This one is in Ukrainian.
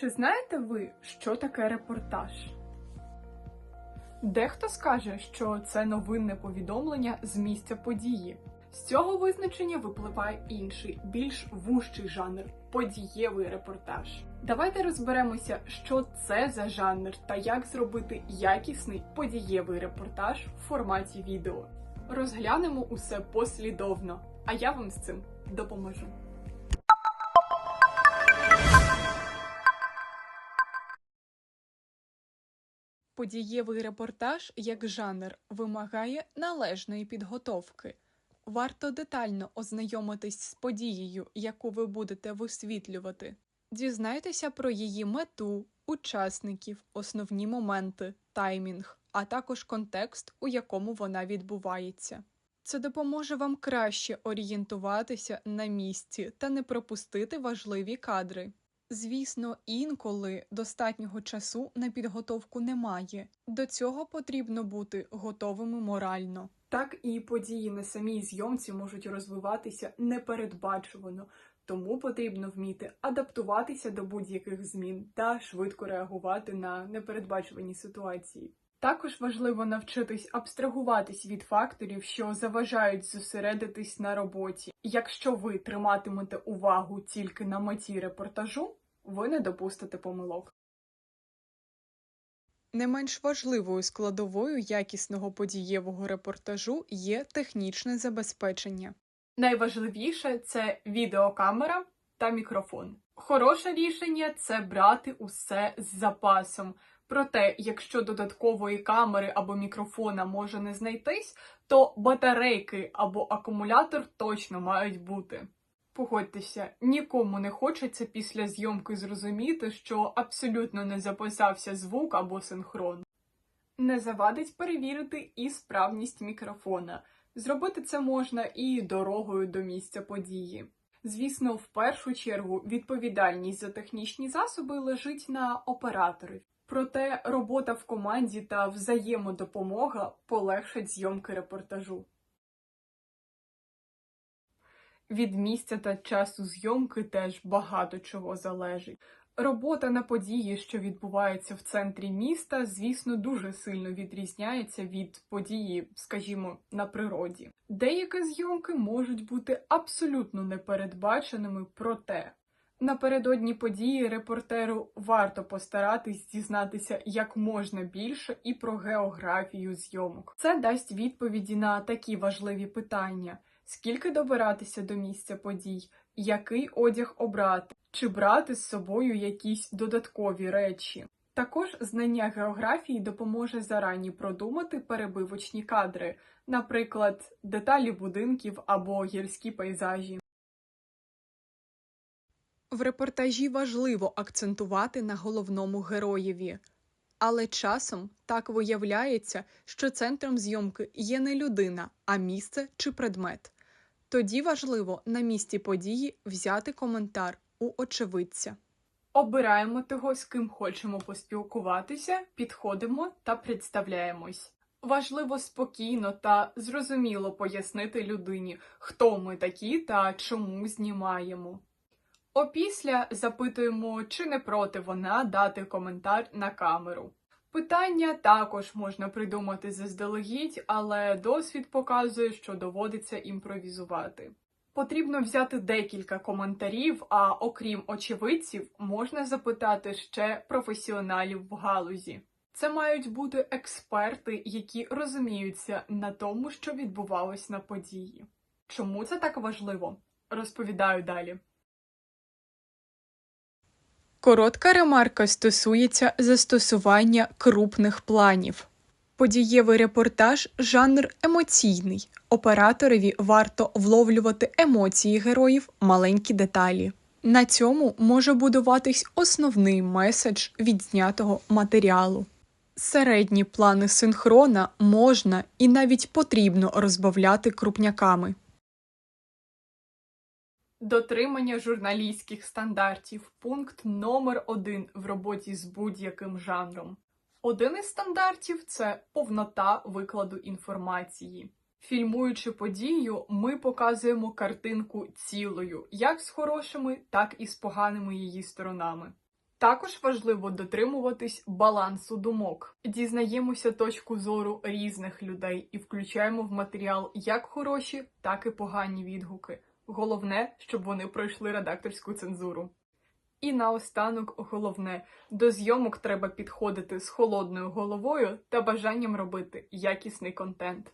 Чи знаєте ви, що таке репортаж? Дехто скаже, що це новинне повідомлення з місця події. З цього визначення випливає інший, більш вужчий жанр подієвий репортаж. Давайте розберемося, що це за жанр та як зробити якісний подієвий репортаж в форматі відео. Розглянемо усе послідовно, а я вам з цим допоможу. Подієвий репортаж як жанр вимагає належної підготовки. Варто детально ознайомитись з подією, яку ви будете висвітлювати. Дізнайтеся про її мету, учасників, основні моменти, таймінг, а також контекст, у якому вона відбувається. Це допоможе вам краще орієнтуватися на місці та не пропустити важливі кадри. Звісно, інколи достатнього часу на підготовку немає. До цього потрібно бути готовими морально. Так і події на самій зйомці можуть розвиватися непередбачувано, тому потрібно вміти адаптуватися до будь-яких змін та швидко реагувати на непередбачувані ситуації. Також важливо навчитись абстрагуватись від факторів, що заважають зосередитись на роботі. Якщо ви триматимете увагу тільки на меті репортажу, ви не допустите помилок. Не менш важливою складовою якісного подієвого репортажу є технічне забезпечення. Найважливіше це відеокамера та мікрофон. Хороше рішення це брати усе з запасом. Проте, якщо додаткової камери або мікрофона може не знайтись, то батарейки або акумулятор точно мають бути. Погодьтеся, нікому не хочеться після зйомки зрозуміти, що абсолютно не записався звук або синхрон. Не завадить перевірити і справність мікрофона. Зробити це можна і дорогою до місця події. Звісно, в першу чергу відповідальність за технічні засоби лежить на операторі. Проте робота в команді та взаємодопомога полегшать зйомки репортажу. Від місця та часу зйомки теж багато чого залежить. Робота на події, що відбувається в центрі міста, звісно, дуже сильно відрізняється від події, скажімо, на природі. Деякі зйомки можуть бути абсолютно непередбаченими, проте напередодні події репортеру варто постаратись дізнатися як можна більше і про географію зйомок. Це дасть відповіді на такі важливі питання. Скільки добиратися до місця подій, який одяг обрати, чи брати з собою якісь додаткові речі. Також знання географії допоможе зарані продумати перебивочні кадри, наприклад, деталі будинків або гірські пейзажі. В репортажі важливо акцентувати на головному героєві. Але часом так виявляється, що центром зйомки є не людина, а місце чи предмет. Тоді важливо на місці події взяти коментар у очевидця. Обираємо того, з ким хочемо поспілкуватися, підходимо та представляємось. Важливо спокійно та зрозуміло пояснити людині, хто ми такі та чому знімаємо. Опісля запитуємо, чи не проти вона дати коментар на камеру. Питання також можна придумати заздалегідь, але досвід показує, що доводиться імпровізувати. Потрібно взяти декілька коментарів, а окрім очевидців, можна запитати ще професіоналів в галузі. Це мають бути експерти, які розуміються на тому, що відбувалось на події. Чому це так важливо? Розповідаю далі. Коротка ремарка стосується застосування крупних планів. Подієвий репортаж жанр емоційний. Операторові варто вловлювати емоції героїв, маленькі деталі. На цьому може будуватись основний меседж відзнятого матеріалу. Середні плани синхрона можна і навіть потрібно розбавляти крупняками. Дотримання журналістських стандартів пункт номер один в роботі з будь-яким жанром. Один із стандартів це повнота викладу інформації. Фільмуючи подію, ми показуємо картинку цілою, як з хорошими, так і з поганими її сторонами. Також важливо дотримуватись балансу думок. Дізнаємося точку зору різних людей і включаємо в матеріал як хороші, так і погані відгуки. Головне, щоб вони пройшли редакторську цензуру. І наостанок головне, до зйомок треба підходити з холодною головою та бажанням робити якісний контент.